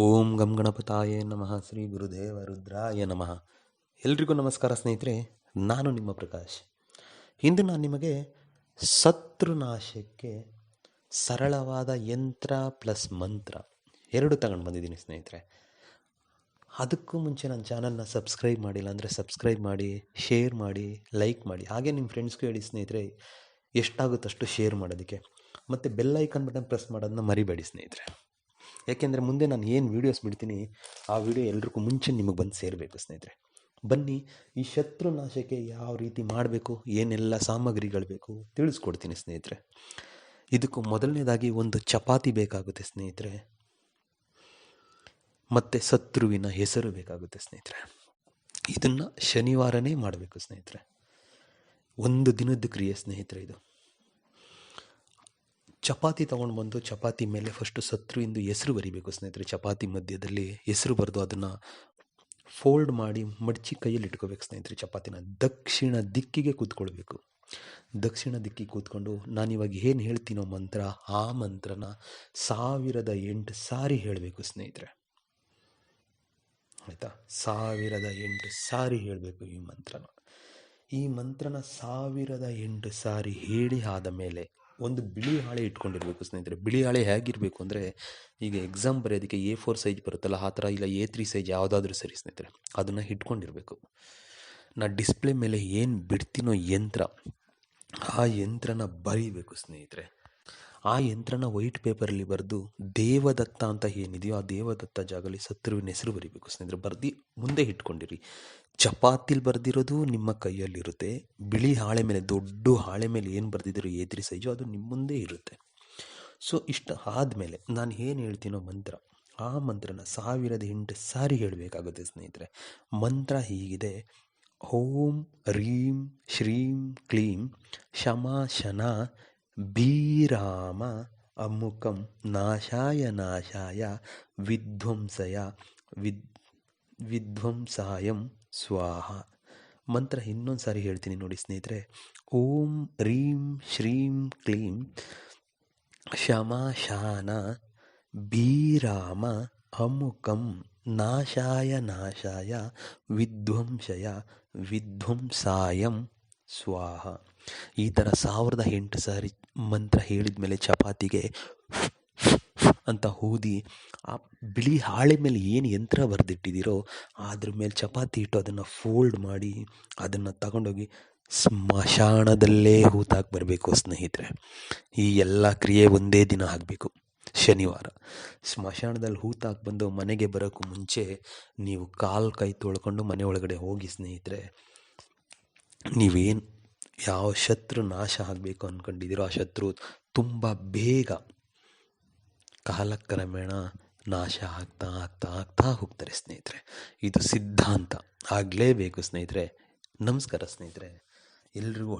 ಓಂ ಗಂ ಗಣಪತಾಯ ನಮಃ ಶ್ರೀ ಗುರುದೇವ ರುದ್ರಾಯ ನಮಃ. ಎಲ್ರಿಗೂ ನಮಸ್ಕಾರ ಸ್ನೇಹಿತರೆ, ನಾನು ನಿಮ್ಮ ಪ್ರಕಾಶ್. ಇಂದು ನಾನು ನಿಮಗೆ ಶತ್ರುನಾಶಕ್ಕೆ ಸರಳವಾದ ಯಂತ್ರ ಪ್ಲಸ್ ಮಂತ್ರ ಎರಡು ತಗೊಂಡು ಬಂದಿದ್ದೀನಿ ಸ್ನೇಹಿತರೆ. ಅದಕ್ಕೂ ಮುಂಚೆ ನನ್ನ ಚಾನಲ್ನ ಸಬ್ಸ್ಕ್ರೈಬ್ ಮಾಡಿಲ್ಲ ಅಂದರೆ ಸಬ್ಸ್ಕ್ರೈಬ್ ಮಾಡಿ, ಶೇರ್ ಮಾಡಿ, ಲೈಕ್ ಮಾಡಿ. ಹಾಗೆ ನಿಮ್ಮ ಫ್ರೆಂಡ್ಸ್ಗೂ ಹೇಳಿ ಸ್ನೇಹಿತರೆ, ಎಷ್ಟಾಗುತ್ತಷ್ಟು ಶೇರ್ ಮಾಡೋದಕ್ಕೆ. ಮತ್ತು ಬೆಲ್ ಐಕನ್ ಬಟನ್ ಪ್ರೆಸ್ ಮಾಡೋದನ್ನ ಮರಿಬೇಡಿ ಸ್ನೇಹಿತರೆ. ಯಾಕೆಂದರೆ ಮುಂದೆ ನಾನು ಏನು ವೀಡಿಯೋಸ್ ಬಿಡ್ತೀನಿ, ಆ ವಿಡಿಯೋ ಎಲ್ರಿಗೂ ಮುಂಚೆ ನಿಮಗೆ ಬಂದು ಸೇರಬೇಕು ಸ್ನೇಹಿತರೆ. ಬನ್ನಿ, ಈ ಶತ್ರು ನಾಶಕ್ಕೆ ಯಾವ ರೀತಿ ಮಾಡಬೇಕು, ಏನೆಲ್ಲ ಸಾಮಗ್ರಿಗಳು ಬೇಕು ತಿಳಿಸ್ಕೊಡ್ತೀನಿ ಸ್ನೇಹಿತರೆ. ಇದಕ್ಕೂ ಮೊದಲನೇದಾಗಿ ಒಂದು ಚಪಾತಿ ಬೇಕಾಗುತ್ತೆ ಸ್ನೇಹಿತರೆ. ಮತ್ತು ಶತ್ರುವಿನ ಹೆಸರು ಬೇಕಾಗುತ್ತೆ ಸ್ನೇಹಿತರೆ. ಇದನ್ನು ಶನಿವಾರನೇ ಮಾಡಬೇಕು ಸ್ನೇಹಿತರೆ. ಒಂದು ದಿನದ ಕ್ರಿಯೆ ಸ್ನೇಹಿತರೆ ಇದು. ಚಪಾತಿ ತೊಗೊಂಡು ಬಂದು ಚಪಾತಿ ಮೇಲೆ ಫಸ್ಟು ಎಂದು ಹೆಸರು ಬರಿಬೇಕು ಸ್ನೇಹಿತರೆ. ಚಪಾತಿ ಮಧ್ಯದಲ್ಲಿ ಹೆಸರು ಬರೆದು ಅದನ್ನು ಫೋಲ್ಡ್ ಮಾಡಿ ಮಡಚಿ ಕೈಯಲ್ಲಿ ಇಟ್ಕೋಬೇಕು ಸ್ನೇಹಿತರೆ ಚಪಾತಿನ. ದಕ್ಷಿಣ ದಿಕ್ಕಿಗೆ ಕೂತ್ಕೊಳ್ಬೇಕು. ದಕ್ಷಿಣ ದಿಕ್ಕಿಗೆ ಕೂತ್ಕೊಂಡು ನಾನು ಇವಾಗ ಏನು ಹೇಳ್ತೀನೋ ಮಂತ್ರ, ಆ ಮಂತ್ರನ ಸಾವಿರದ ಎಂಟು ಸಾರಿ ಹೇಳಬೇಕು ಸ್ನೇಹಿತರೆ. ಆಯಿತಾ? ಸಾವಿರದ ಎಂಟು ಸಾರಿ ಹೇಳಬೇಕು ಈ ಮಂತ್ರನ. ಈ ಮಂತ್ರನ ಸಾವಿರದ ಎಂಟು ಸಾರಿ ಹೇಳಿ ಆದ ಮೇಲೆ ಒಂದು ಬಿಳಿ ಹಾಳೆ ಇಟ್ಕೊಂಡಿರ್ಬೇಕು ಸ್ನೇಹಿತರೆ. ಬಿಳಿ ಹಾಳೆ ಹೇಗಿರಬೇಕು ಅಂದರೆ, ಈಗ ಎಕ್ಸಾಮ್ ಬರೆಯೋದಕ್ಕೆ ಎ ಫೋರ್ ಸೈಜ್ ಬರುತ್ತಲ್ಲ, ಆ ಥರ ಇಲ್ಲ ಎ ತ್ರೀ ಸೈಜ್ ಯಾವುದಾದ್ರೂ ಸರಿ ಸ್ನೇಹಿತರೆ. ಅದನ್ನು ಇಟ್ಕೊಂಡಿರಬೇಕು. ನಾ ಡಿಸ್ಪ್ಲೇ ಮೇಲೆ ಏನು ಬಿಡ್ತೀನೋ ಯಂತ್ರ, ಆ ಯಂತ್ರನ ಬರೀಬೇಕು ಸ್ನೇಹಿತರೆ. ಆ ಯಂತ್ರನ ವೈಟ್ ಪೇಪರಲ್ಲಿ ಬರೆದು ದೇವದತ್ತ ಅಂತ ಏನಿದೆಯೋ ಆ ದೇವದತ್ತ ಜಾಗದಲ್ಲಿ ಸತ್ರುವಿನ ಹೆಸರು ಬರೀಬೇಕು. ಸ್ನೇಹಿತರೆ, ಬರ್ದು ಮುಂದೆ ಇಟ್ಕೊಂಡಿರಿ. ಚಪಾತಿಲಿ ಬರೆದಿರೋದು ನಿಮ್ಮ ಕೈಯಲ್ಲಿರುತ್ತೆ. ಬಿಳಿ ಹಾಳೆ ಮೇಲೆ, ದೊಡ್ಡ ಹಾಳೆ ಮೇಲೆ ಏನು ಬರೆದಿದ್ದೀರೋ ಏದ್ರಿ ಸೈಜು, ಅದು ನಿಮ್ಮ ಮುಂದೆ ಇರುತ್ತೆ. ಸೊ ಇಷ್ಟು ಆದಮೇಲೆ ನಾನು ಏನು ಹೇಳ್ತೀನೋ ಮಂತ್ರ. ಆ ಮಂತ್ರನ ಸಾವಿರದ ಎಂಟು ಸಾರಿ ಹೇಳಬೇಕಾಗುತ್ತೆ ಸ್ನೇಹಿತರೆ. ಮಂತ್ರ ಹೀಗಿದೆ. ಓಂ, ರೀಂ, ಶ್ರೀಂ, ಕ್ಲೀಂ ಶಮಾ ಶನ ಭೀರಾಮ ಅಮುಕಂ ನಾಶಾಯ ನಾಶಾಯ ವಿಧ್ವಂಸಯ ವಿದ್, ವಿಧ್ವಂಸಾಯಂ ಸ್ವಾಹ. ಮಂತ್ರ ಇನ್ನೊಂದು ಸಾರಿ ಹೇಳ್ತೀನಿ ನೋಡಿ ಸ್ನೇಹಿತರೆ. ಓಂ ರೀಂ ಶ್ರೀಂ ಕ್ಲೀಂ ಶಮಾಶಾನ ಭೀರಾಮ ಅಮುಕಂ ನಾಶಾಯ ನಾಶಾಯ ವಿಧ್ವಂಸಯ ವಿಧ್ವಂಸಾಯಂ ಸ್ವಾಹ. ಈ ಥರ ಸಾವಿರದ ಎಂಟು ಸಾರಿ ಮಂತ್ರ ಹೇಳಿದ ಮೇಲೆ ಚಪಾತಿಗೆ ಅಂತ ಊದಿ ಆ ಬಿಳಿ ಹಾಳೆ ಮೇಲೆ ಏನು ಯಂತ್ರ ಬರೆದಿಟ್ಟಿದ್ದೀರೋ ಅದ್ರ ಮೇಲೆ ಚಪಾತಿ ಇಟ್ಟು ಅದನ್ನು ಫೋಲ್ಡ್ ಮಾಡಿ ಅದನ್ನು ತಗೊಂಡೋಗಿ ಸ್ಮಶಾನದಲ್ಲೇ ಹೂತಾಕಿ ಬರಬೇಕು ಸ್ನೇಹಿತರೆ. ಈ ಎಲ್ಲ ಕ್ರಿಯೆ ಒಂದೇ ದಿನ ಆಗಬೇಕು. ಶನಿವಾರ. ಸ್ಮಶಾನದಲ್ಲಿ ಹೂತಾಕಿ ಬಂದು ಮನೆಗೆ ಬರೋಕ್ಕೂ ಮುಂಚೆ ನೀವು ಕಾಲು ಕೈ ತೊಳ್ಕೊಂಡು ಮನೆ ಒಳಗಡೆ ಹೋಗಿ ಸ್ನೇಹಿತರೆ ನೀವೇನು ಯಾವ ಶತ್ರು ನಾಶ ಆಗಬೇಕು ಅಂದ್ಕೊಂಡಿದ್ದೀರೋ ಆ ಶತ್ರು ತುಂಬ ಬೇಗ ಕಾಲಕ್ರಮೇಣ ನಾಶ ಆಗ್ತಾ ಆಗ್ತಾ ಆಗ್ತಾ ಹೋಗ್ತಾರೆ ಸ್ನೇಹಿತರೆ. ಇದು ಸಿದ್ಧಾಂತ. ಆಗಲೇಬೇಕು ಸ್ನೇಹಿತರೆ. ನಮಸ್ಕಾರ ಸ್ನೇಹಿತರೆ. ಎಲ್ರಿಗೂ